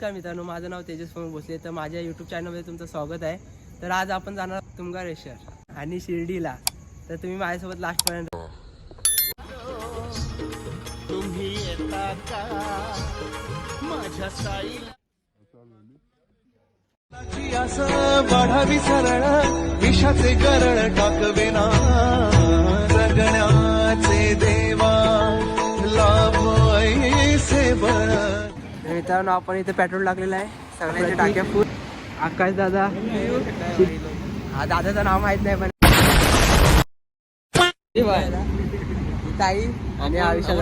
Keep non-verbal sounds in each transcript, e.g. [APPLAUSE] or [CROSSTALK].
नमस्कार मित्रांनो माझं नाव तेजस पवन भोसले. तर माझ्या यूट्यूब चॅनलमध्ये तुमचं स्वागत आहे. तर आज आपण जाणार तुमगारेश्वर आणि शिर्डीला. तर तुम्ही माझ्यासोबत लास्टपर्यंत तुम्ही असं वाढावी सरळ विषाचे गरळ टाकवेना जगण्याचे देवा लाभ ऐसे मित्रांनो आपण इथे पेट्रोल टाकलेलं आहे. सगळ्यांच्या टाक्या फुल आकाश दादा. हा दादाचं नाव माहीत नाही पण ताई आणि आयुष्य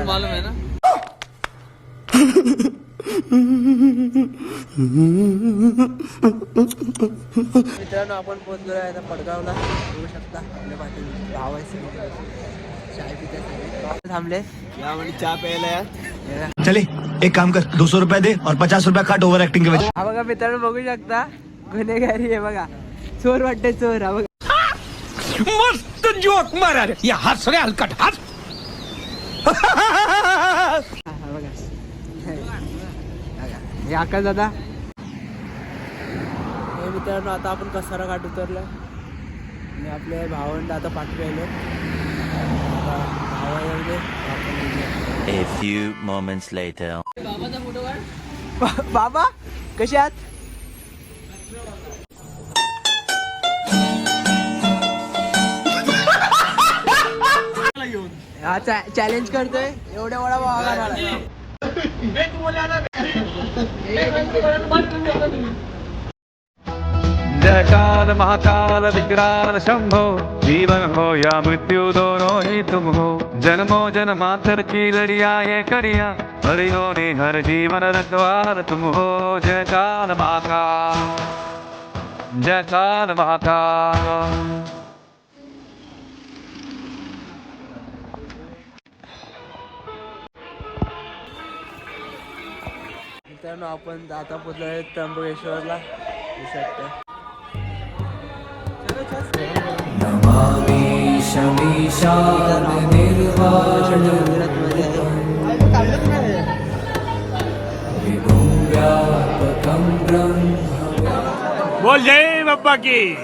मित्रांनो आपण पोहोचलो आहे आता पडगावला. बघू शकता आपल्या पाठी भाव आहे सगळे. चाय पिते थांबले. चहा प्यायला या. चले एक काम कर दो सौ रुपया दे और पचास रुपया काट ओवर एक्टिंग के वजह हा बघा मित्रांनो बघू शकता गुन्हेगारी आहे बघा. चोर वाटते चोर हा बघा. मस्त जोक मारा रे. ये हंस रे हलकट हंस हा बघा. बघा. हे आकाश दादा. हे मित्रांनो आता आपण कसारा घाट उतरलो. आणि आपले भावंड आता पाठी राहिले आता भावामध्ये आपण निघूया. A few moments later. [LAUGHS] बाबा कसे आहात? हा चॅलेंज करतोय. एवढ्या वडा भावा जयकार महाकाल विकराल शंभो। जीवन हो या मृत्यु दोनों ही तुम हो। जन्मो जन्मांतर की लड़िया ये करिया हरियो ने हर जीवन रखवार तुम हो। जयकार महाकाल। जयकार महाकाल। मित्रांनो आपण आता पोचलो आहे त्र्यंबकेश्वरला. दिसू शकतं. मंदिरात मध्ये आहे. बोल जय बाप्पा की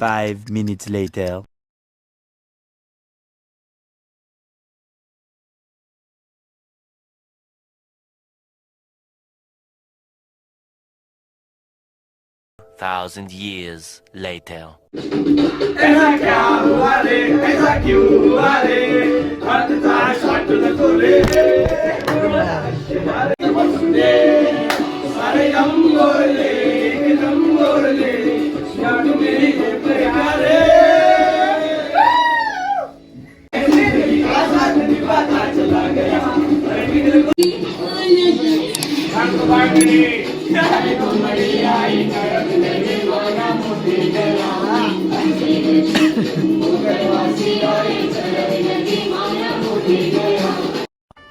Five minutes later. Thousand years later.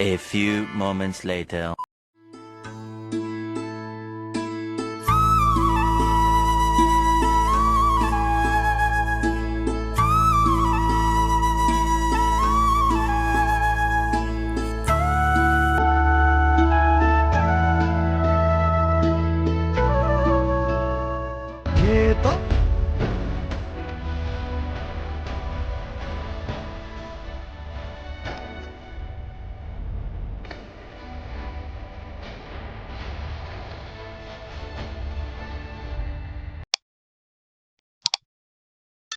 A few moments later. 쳤다?